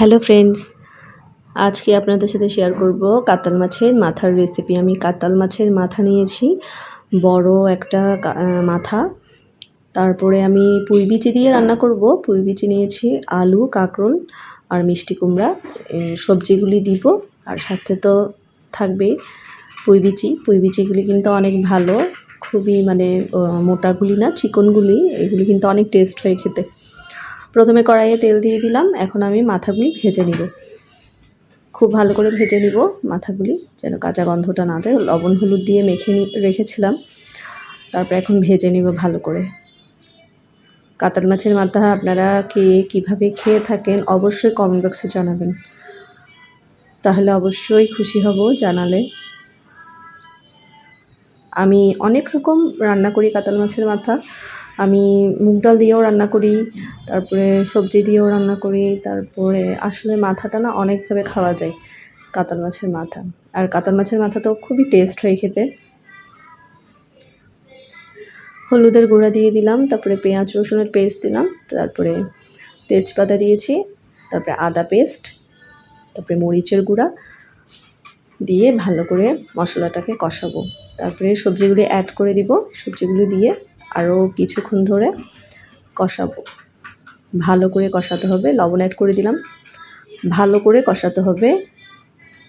Hello friends, আজকে আপনাদের সাথে শেয়ার করব কাতাল মাছের মাথার রেসিপি আমি কাতাল মাছের মাথা নিয়েছি, বড় একটা মাথা। তারপরে আমি পুঁই বিচি দিয়ে রান্না করব। পুঁই বিচি নিয়েছি আলু, কাঁকরোল আর মিষ্টি কুমড়া। সবজিগুলি দিব আর সাথে তো থাকবেই পুঁই বিচি। পুঁই বিচিগুলি কিন্তু অনেক ভালো, খুবই মানে মোটাগুলি না চিকনগুলি এগুলি কিন্তু অনেক টেস্ট হয় খেতে। প্রথমে কড়াইয়ে তেল দিয়ে দিলাম, এখন আমি মাথাগুলি ভেজে নিব। খুব ভালো করে ভেজে নিব মাথাগুলি, যেন কাঁচা গন্ধটা না যায় লবণ, হলুদ দিয়ে মেখে রেখেছিলাম। তারপর এখন ভেজে নিব ভালো করে। কাতাল মাছের মাথা আপনারা কে কীভাবে খেয়ে থাকেন অবশ্যই কমেন্ট বক্সে জানাবেন। তাহলে অবশ্যই খুশি হব জানালে। আমি অনেক রকম রান্না করি কাতাল মাছের মাথা। আমি মুগ ডাল দিয়েও রান্না করি, তারপরে সবজি দিয়েও রান্না করি, তারপরে আসলে মাথাটা না অনেকভাবে খাওয়া যায়, কাতাল মাছের মাথা। আর কাতাল মাছের মাথা তো খুবই টেস্ট হয় খেতে। হলুদের গুঁড়া দিয়ে দিলাম, তারপরে পেঁয়াজ, রসুনের পেস্ট দিলাম, তারপরে তেজপাতা দিয়েছি, তারপরে আদা পেস্ট তারপরে মরিচের গুঁড়া দিয়ে ভালো করে মশলাটাকে কষাবো। তারপরে সবজিগুলি অ্যাড করে দিব, সবজিগুলি দিয়ে আরও কিছুক্ষণ ধরে কষাবো। ভালো করে কষাতে হবে, লবণ অ্যাড করে দিলাম। ভালো করে কষাতে হবে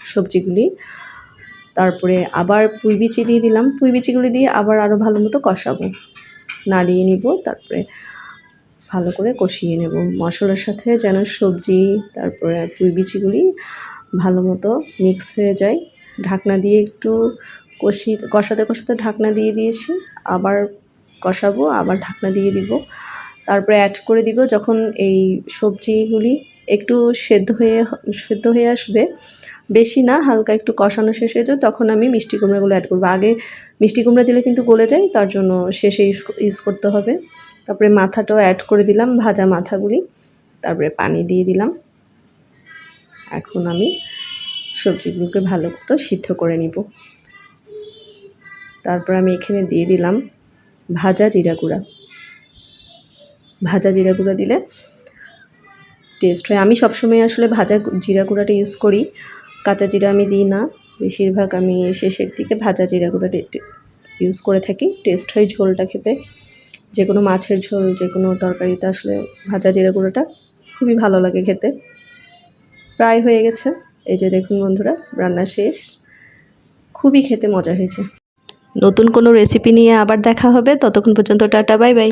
সবজিগুলি। তারপরে আবার পুঁই বিচি দিয়ে দিলাম। পুঁই বিচিগুলি দিয়ে আবার আরও ভালো মতো কষাবো। নাড়িয়ে নিব, তারপরে ভালো করে কষিয়ে নেব। মশলার সাথে যেন সবজি, তারপরে পুঁই বিচিগুলি ভালো মতো মিক্স হয়ে যায়। ঢাকনা দিয়ে একটু কষি কষাতে কষাতে ঢাকনা দিয়ে দিয়েছি। আবার কষাবো, আবার ঢাকনা দিয়ে দিব। তারপরে অ্যাড করে দিব যখন এই সবজিগুলি একটু সেদ্ধ হয়ে সেদ্ধ হয়ে আসবে। বেশি না, হালকা একটু কষানো শেষ হয়ে যায় তখন আমি মিষ্টি কুমড়াগুলো অ্যাড করব। আগে মিষ্টি কুমড়া দিলে কিন্তু গলে যায়, তার জন্য শেষে ইউজ করতে হবে। তারপরে মাথাটাও অ্যাড করে দিলাম, ভাজা মাথাগুলি। তারপরে পানি দিয়ে দিলাম। এখন আমি সবজিগুলোকে ভালো মতো সিদ্ধ করে নিব। তারপর আমি এখানে দিয়ে দিলাম ভাজা জিরা গুঁড়া। ভাজা জিরা গুঁড়া দিলে টেস্ট হয়। আমি সবসময় আসলে ভাজা জিরা গুঁড়াটা ইউজ করি। কাঁচা জিরা আমি দিই না। বেশিরভাগ আমি শেষের দিকে ভাজা জিরা গুঁড়াটা ইউজ করে থাকি। টেস্ট হয় ঝোলটা খেতে। যে কোনো মাছের ঝোল যে কোনো তরকারিতে আসলে ভাজা জিরা গুঁড়োটা খুবই ভালো লাগে খেতে। প্রায় হয়ে গেছে। এই যে দেখুন বন্ধুরা, রান্না শেষ। খুবই খেতে মজা হয়েছে। নতুন কোনো রেসিপি নিয়ে আবার দেখা হবে। ততক্ষণ পর্যন্ত টাটা বাই বাই